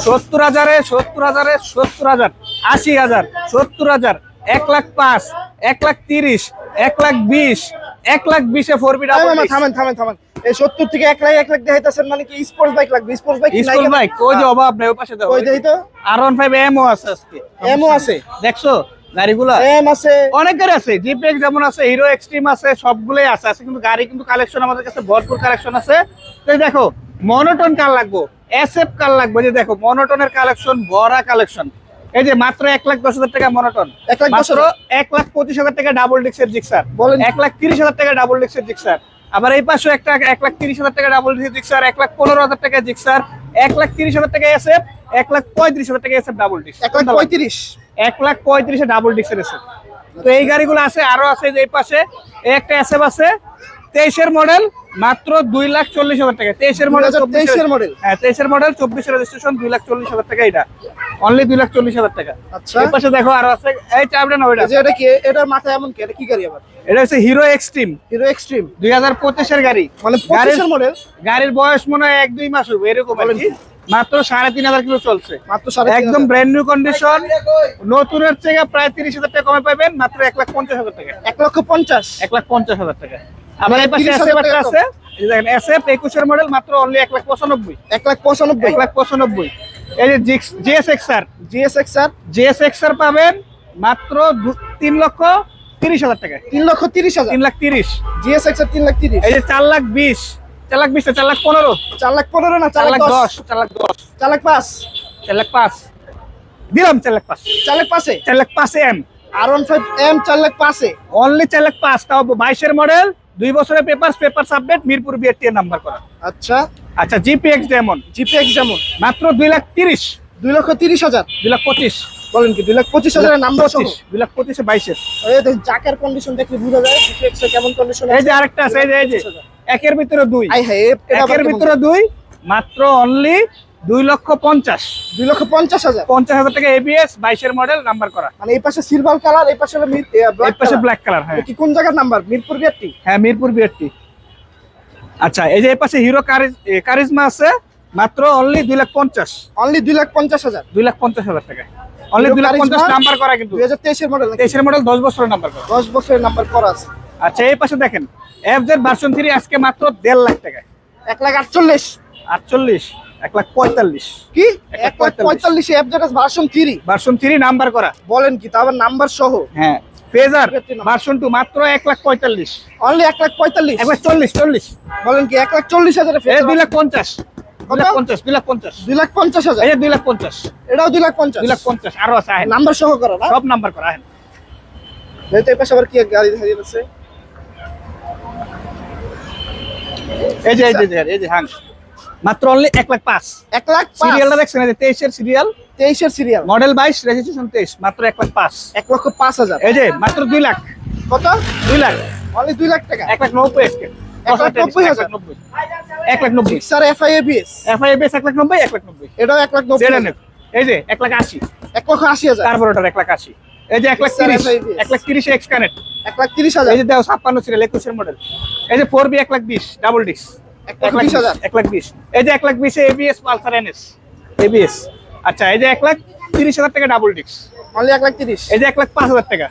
সত্তর হাজারে সত্তর হাজারে সত্তর হাজার আশি হাজার সত্তর হাজার এক লাখ পাঁচ এক লাখ তিরিশ এক লাখ বিশ এক লাখ বিশে ফোর বি থামেন থামেন থামেন এই সত্তর থেকে এক লাখ এক লাখ দেখাইতেছেন মানে কি স্পোর্টস বাইক লাগবে? স্পোর্টস বাইক স্কুল বাইক ওই যে অভাব নেই পাশে ওই দেই তো। আর ওয়ান ফাইভ এমও আছে আজকে। এমও আছে। দেখছ? গাড়িগুলা? এম আছে। অনেক গাড়ি আছে। যেমন আছে হিরো এক্সট্রিম আছে সবগুলোই আছে। আছে কিন্তু গাড়ি কিন্তু কালেকশন আমাদের কাছে ভরপুর কালেকশন আছে। তো দেখো মনোটন কার লাগবো। এসএফ কার লাগবে যে দেখো মনোটনের কালেকশন ভরা কালেকশন এই যে মাত্র এক লাখ দশ হাজার টাকা মনোটন এক লাখ মাত্র এক লাখ পঁচিশ হাজার টাকা ডাবল ডিক্সের জিক্সার বলেন। এক লাখ তিরিশ হাজার টাকা ডাবল ডিক্সের জিক্সার আবার এই পাশে একটা এক লাখ তিরিশ হাজার টাকা ডাবল ডিক্সের জিক্সার এক লাখ পনেরো হাজার টাকা জিক্সার এক লাখ তিরিশ হাজার টাকা এসএফ এক লাখ পঁয়ত্রিশ হাজার টাকা এসএফ ডাবল ডিক্স এক লাখ পঁয়ত্রিশ এক লাখ পঁয়ত্রিশে ডাবল ডিক্সের এসে তো এই গাড়িগুলো আছে আরও আছে যে এই পাশে একটা এসএফ আছে তেইশের মডেল মাত্র দুই লাখ চল্লিশ হাজার টাকা। তেইশের মডেল 2023 এর model? হ্যাঁ তেইশের মডেল চব্বিশের রেজিস্ট্রেশন দুই লাখ চল্লিশ হাজার টাকা এটা অনলি দুই লাখ চল্লিশ হাজার টাকা। আচ্ছা। এই পাশে দেখো আরও আছে। এই চাপটা না ওইটা। এটা কি? এটার মাথায় এমন কি? এটা কি গাড়ি আবার? এটা হচ্ছে হিরো এক্সট্রিম হিরো এক্সট্রিম দুই হাজার পঁচিশের গাড়ি। মানে গাড়ির- মডেল গাড়ির বয়স মনে হয় এক দুই মাস হবে এরকম আর কি। মাত্র সাড়ে তিন হাজার কিলো চলছে। মাত্র সাড়ে একদম ব্র্যান্ড নিউ কন্ডিশন নতুনের থেকে প্রায় তিরিশ হাজার টাকা কমে পাবেন মাত্র এক লাখ পঞ্চাশ হাজার টাকা। এক লক্ষ পঞ্চাশ। এক লাখ পঞ্চাশ হাজার টাকা। আবার এই পাশে এসএফ একটা আছে এই দেখেন এসএফ একুশের মডেল মাত্র অনলি এক লাখ পঁচানব্বই এক লাখ পঁচানব্বই এক লাখ পঁচানব্বই এই যে জিএস এক্সআর এক্সআর পাবেন মাত্র দু- তিন লক্ষ তিরিশ হাজার টাকা তিন লক্ষ তিরিশ হাজার তিন লাখ তিরিশ জিএস এক্স আর তিন লাখ তিরিশ এই যে চার লাখ বিশ চার লাখ বিশ না, চার লাখ পনেরো চার লাখ পনেরো না চার লাখ দশ চার লাখ দশ চার লাখ পাঁচ চার লাখ পাঁচ দিলাম চার লাখ পাঁচ চার লাখ পাঁচে চার লাখ পাঁচে M R one five M চার লাখ পাঁচে অনলি চার লাখ পাঁচ তাও বাইশের মডেল দুই বছরের পেপার পেপার সাবমিট মিরপুর বিএটি নাম্বার করা। আচ্ছা। আচ্ছা জিপিএক্স ডেমন জিপি এক্স যেমন মাত্র দুই লাখ তিরিশ। দুই লক্ষ তিরিশ হাজার। দুই লাখ পঁচিশ। বলেন কি দুই লাখ পঁচিশ হাজারের নাম্বার পঁচিশ দুই লাখ পঁচিশে বাইশের। চাকার কন্ডিশন দেখলে বোঝা যায় জিপি এক্স কেমন কন্ডিশন এই যে আরেকটা আছে এই যে একের ভিতরে দুই। একের ভিতরে দুই মাত্র অনলি দুই লক্ষ পঞ্চাশ। দুই লক্ষ পঞ্চাশ হাজার। পঞ্চাশ হাজার টাকা এবিএস বাইশের মডেল নাম্বার করা। মানে এই পাশে সিলভার কালার এই পাশে এই পাশে ব্ল্যাক কালার হ্যাঁ। কি কোন জায়গার নাম্বার মিরপুর বিআরটি হ্যাঁ মিরপুর বিআরটি আচ্ছা এই যে এই পাশে হিরো কারিজমা আছে মাত্র অনলি দুই লাখ পঞ্চাশ। অনলি দুই লাখ পঞ্চাশ হাজার। দুই লাখ পঞ্চাশ হাজার টাকা। অনলি দুই লাখ পঞ্চাশ? নাম্বার করা কিন্তু। দুই হাজার তেইশের মডেল তেইশের মডেল দশ বছরের নাম্বার করা। দশ বছরের নাম্বার করা আছে। আচ্ছা এই পাশে দেখেন এফ জেড ভার্সন থ্রি আজকে মাত্র দেড় লাখ টাকা এক লাখ আটচল্লিশ। আটচল্লিশ এক লাখ পঁয়তাল্লিশ। কি? এক এক লাখ লাখ পঁয়তাল্লিশে অ্যাপজেটাস version three version three number করা। বলেন কি তারপর নাম্বার সহ। হ্যাঁ ফেজার ভার্সন টু মাত্র এক লাখ পঁয়তাল্লিশ। অনলি এক লাখ পঁয়তাল্লিশ? একবার চল্লিশ চল্লিশ। বলেন কি এক লাখ চল্লিশ হাজারে দুই লাখ পঞ্চাশ লাখ লাখ লাখ লাখ লাখ লাখ নাম্বার সহ করা সব নাম্বার করা আবার কি গাড়ি এই যে এই যে এই যে হাং মাত্র অনলি এক লাখ পাঁচ এক লাখ সিরিয়ালটা দেখছেন তেইশের সিরিয়াল তেইশের সিরিয়াল মডেল বাইশ রেজিস্ট্রেশন তেইশ মাত্র এক লাখ পাঁচ এক লক্ষ পাঁচ হাজার এই যে মাত্র দুই লাখ কত দুই লাখ অনলি দুই লাখ টাকা এক লাখ নব্বই এক লাখ নব্বই হাজার। নব্বই এক লাখ নব্বই স্যার এক লাখ নব্বই এক লাখ নব্বই এটাও এক লাখ নব্বই এই যে এক লাখ আশি এক লক্ষ আশি হাজার কার্বোরেটর এক লাখ আশি এই যে এক লাখ তিরিশ এক লাখ তিরিশে এক্স কানেক্ট এক লাখ তিরিশ হাজার এই যে দেখো ছাপ্পান্ন সিরিয়াল একুশের মডেল এই যে ফোর বি এক লাখ বিশ ডাবল ডিস্ক এক লাখ বিশ এই যে এক লাখ বিশে এবিএস পালসার এনএস এবিএস আচ্ছা এই যে এক লাখ তিরিশ হাজার টাকা ডাবল ডিক্স অনলি এক লাখ তিরিশ। এই যে এক লাখ পাঁচ হাজার টাকা।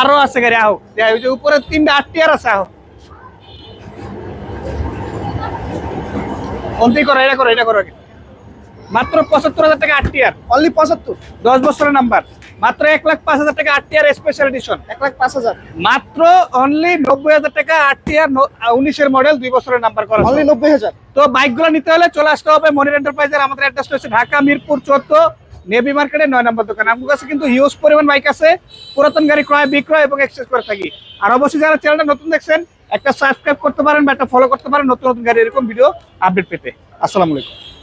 আরও আছে গাড়ি আহ। ওই যে উপরে তিনটা আট টিয়ার আছে আহ। অন্তি করো এটা করো এটা করো। মাত্র পঁচাত্তর হাজার টাকা আট টিয়ার অনলি পঁচাত্তর। দশ বছরের নাম্বার। মাত্র এক লাখ পাঁচ হাজার টাকা আট টিয়ার স্পেশাল এডিশন এক লাখ পাঁচ হাজার। মাত্র অনলি নব্বই হাজার টাকা আট টিয়ার উনিশের মডেল দুই বছরের নাম্বার করা অনলি নব্বই হাজার। তো বাইকগুলো নিতে হলে চলে আসতে হবে মনির এন্টারপ্রাইজের আমাদের অ্যাড্রেস হচ্ছে ঢাকা মিরপুর চোদ্দ নেভি মার্কেটে নয় নম্বর দোকান। আমার কাছে কিন্তু হিউজ পরিমাণ বাইক আছে। পুরাতন গাড়ি ক্রয় বিক্রয় এবং এক্সচেঞ্জ করে থাকি। আর অবশ্যই যারা চ্যানেলটা নতুন দেখছেন একটা সাবস্ক্রাইব করতে পারেন বা একটা ফলো করতে পারেন নতুন নতুন গাড়ি এরকম ভিডিও আপডেট পেতে। আসসালামু আলাইকুম।